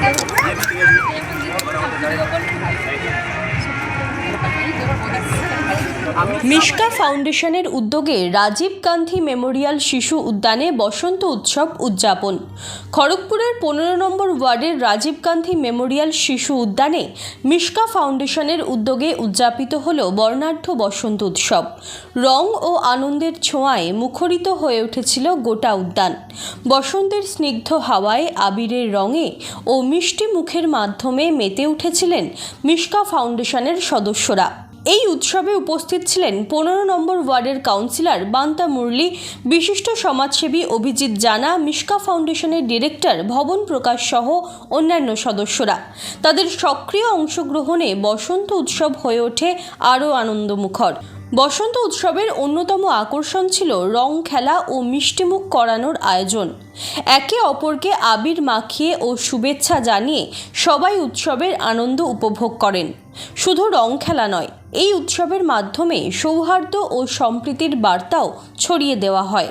Thank you. Mishka ফাউন্ডেশনের উদ্যোগে Rajib Gandhi Memorial শিশু উদ্যানে বসন্ত উৎসব উদযাপন। খড়গপুরের পনেরো নম্বর ওয়ার্ডের রাজীব গান্ধী মেমোরিয়াল শিশু উদ্যানে মিশকা ফাউন্ডেশনের উদ্যোগে উদযাপিত হল বর্ণাঢ্য বসন্ত উৎসব। রং ও আনন্দের ছোঁয়ায় মুখরিত হয়ে উঠেছিল গোটা উদ্যান। বসন্তের স্নিগ্ধ হাওয়ায় আবিরের রঙে ও মিষ্টি মুখের মাধ্যমে মেতে উঠেছিলেন মিশকা ফাউন্ডেশনের সদস্যরা। এই উৎসবে উপস্থিত ছিলেন পনেরো নম্বর ওয়ার্ডের কাউন্সিলর বান্তা মুরলি, বিশিষ্ট সমাজসেবী অভিজিৎ জানা, মিশকা ফাউন্ডেশনের ডিরেক্টর ভবন প্রকাশ সহ অন্যান্য সদস্যরা। তাদের সক্রিয় অংশগ্রহণে বসন্ত উৎসব হয়ে ওঠে আরও আনন্দমুখর। বসন্ত উৎসবের অন্যতম আকর্ষণ ছিল রং খেলা ও মিষ্টিমুখ করানোর আয়োজন। একে অপরকে আবির মাখিয়ে ও শুভেচ্ছা জানিয়ে সবাই উৎসবের আনন্দ উপভোগ করেন। শুধু রং খেলা নয়, এই উৎসবের মাধ্যমে সৌহার্দ্য ও সম্প্রীতির বার্তাও ছড়িয়ে দেওয়া হয়।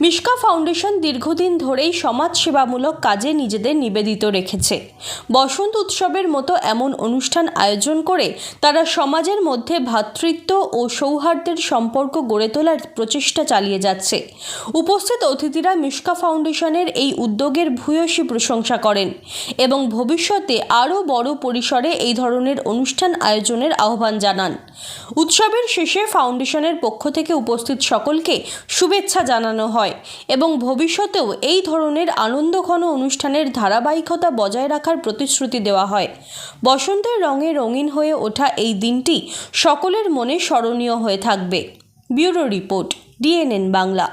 মিশকা ফাউন্ডেশন দীর্ঘদিন ধরেই সমাজসেবামূলক কাজে নিজেদের নিবেদিত রেখেছে। বসন্ত উৎসবের মতো এমন অনুষ্ঠান আয়োজন করে তারা সমাজের মধ্যে ভ্রাতৃত্ব ও সৌহার্দ্যের সম্পর্ক গড়ে তোলার প্রচেষ্টা চালিয়ে যাচ্ছে। উপস্থিত অতিথিরা মিশকা ফাউন্ডেশনের এই উদ্যোগের ভূয়সী প্রশংসা করেন এবং ভবিষ্যতে আরও বড় পরিসরে এই ধরনের অনুষ্ঠান আয়োজনের আহ্বান জানান। উৎসবের শেষে ফাউন্ডেশনের পক্ষ থেকে উপস্থিত সকলকে শুভেচ্ছা জানানো হয় এবং ভবিষ্যতেও এই ধরনের আনন্দঘন অনুষ্ঠানের ধারাবাহিকতা বজায় রাখার প্রতিশ্রুতি দেওয়া হয়। বসন্তের রঙে রঙিন হয়ে ওঠা এই দিনটি সকলের মনে স্মরণীয় হয়ে থাকবে। Bureau report, DNN Bangla.